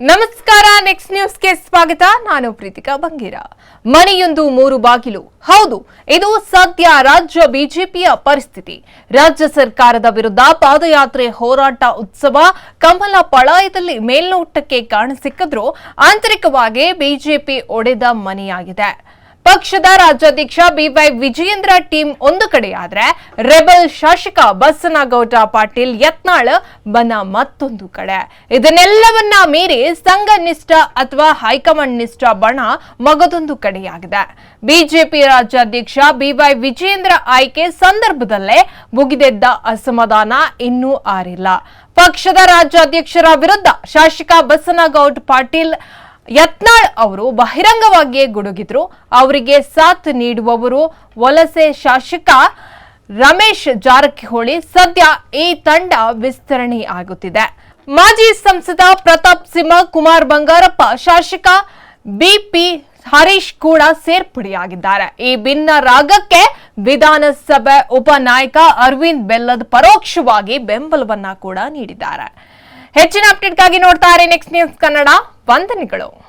ನಮಸ್ಕಾರ ನೆಕ್ಸ್ಟ್ ನ್ಯೂಸ್ಗೆ ಸ್ವಾಗತ. ನಾನು ಪ್ರೀತಿಕಾ ಬಂಗೀರ. ಮನೆಯೊಂದು ಮೂರು ಬಾಗಿಲು. ಹೌದು, ಇದು ಸದ್ಯ ರಾಜ್ಯ ಬಿಜೆಪಿಯ ಪರಿಸ್ಥಿತಿ. ರಾಜ್ಯ ಸರ್ಕಾರದ ವಿರುದ್ಧ ಪಾದಯಾತ್ರೆ ಹೋರಾಟ ಉತ್ಸವ ಕಮಲ ಪಳಾಯದಲ್ಲಿ ಮೇಲ್ನೋಟಕ್ಕೆ ಕಾಣಸಿಕ್ಕಿದ್ರೂ ಆಂತರಿಕವಾಗಿ ಬಿಜೆಪಿ ಒಡೆದ ಮನೆಯಾಗಿದೆ. ಪಕ್ಷದ ರಾಜ್ಯಾಧ್ಯಕ್ಷ ಬಿವೈ ವಿಜಯೇಂದ್ರ ಟೀಮ್ ಒಂದು ಕಡೆಯಾದ್ರೆ ರೆಬಲ್ ಶಾಸಕ ಬಸನಗೌಡ ಪಾಟೀಲ್ ಯತ್ನಾಳ್ ಬನ ಮತ್ತೊಂದು ಕಡೆ. ಇದನ್ನೆಲ್ಲವನ್ನ ಮೀರಿ ಸಂಘನಿಷ್ಠ ಅಥವಾ ಹೈಕಮಾಂಡ್ ನಿಷ್ಠ ಬಣ ಮಗದೊಂದು ಕಡೆಯಾಗಿದೆ. ಬಿಜೆಪಿ ರಾಜ್ಯಾಧ್ಯಕ್ಷ ಬಿವೈ ವಿಜಯೇಂದ್ರ ಆಯ್ಕೆ ಸಂದರ್ಭದಲ್ಲೇ ಮುಗಿದೆದ್ದ ಅಸಮಾಧಾನ ಇನ್ನೂ ಆರಿಲ್ಲ. ಪಕ್ಷದ ರಾಜ್ಯಾಧ್ಯಕ್ಷರ ವಿರುದ್ಧ ಶಾಸಕ ಬಸನಗೌಡ ಪಾಟೀಲ್ ಯತ್ನಾಳ್ ಅವರು ಬಹಿರಂಗವಾಗಿಯೇ ಗುಡುಗಿದ್ರು. ಅವರಿಗೆ ಸಾಥ್ ನೀಡುವವರು ವಲಸೆ ಶಾಸಕ ರಮೇಶ್ ಜಾರಕಿಹೊಳಿ. ಸದ್ಯ ಈ ತಂಡ ವಿಸ್ತರಣೆ ಆಗುತ್ತಿದೆ. ಮಾಜಿ ಸಂಸದ ಪ್ರತಾಪ್ ಸಿಂಹ, ಕುಮಾರ್ ಬಂಗಾರಪ್ಪ, ಶಾಸಕ ಬಿಪಿ ಹರೀಶ್ ಕೂಡ ಸೇರ್ಪಡೆಯಾಗಿದ್ದಾರೆ. ಈ ಭಿನ್ನ ರಾಗಕ್ಕೆ ವಿಧಾನಸಭೆ ಉಪನಾಯಕ ಅರವಿಂದ್ ಬೆಲ್ಲದ್ ಪರೋಕ್ಷವಾಗಿ ಬೆಂಬಲವನ್ನ ಕೂಡ ನೀಡಿದ್ದಾರೆ. ಹೆಚ್ಚಿನ ಅಪ್ಡೇಟ್ಗಾಗಿ ನೋಡ್ತಾ ಇರಿ. Next news Kannada. ವಂದನೆಗಳು.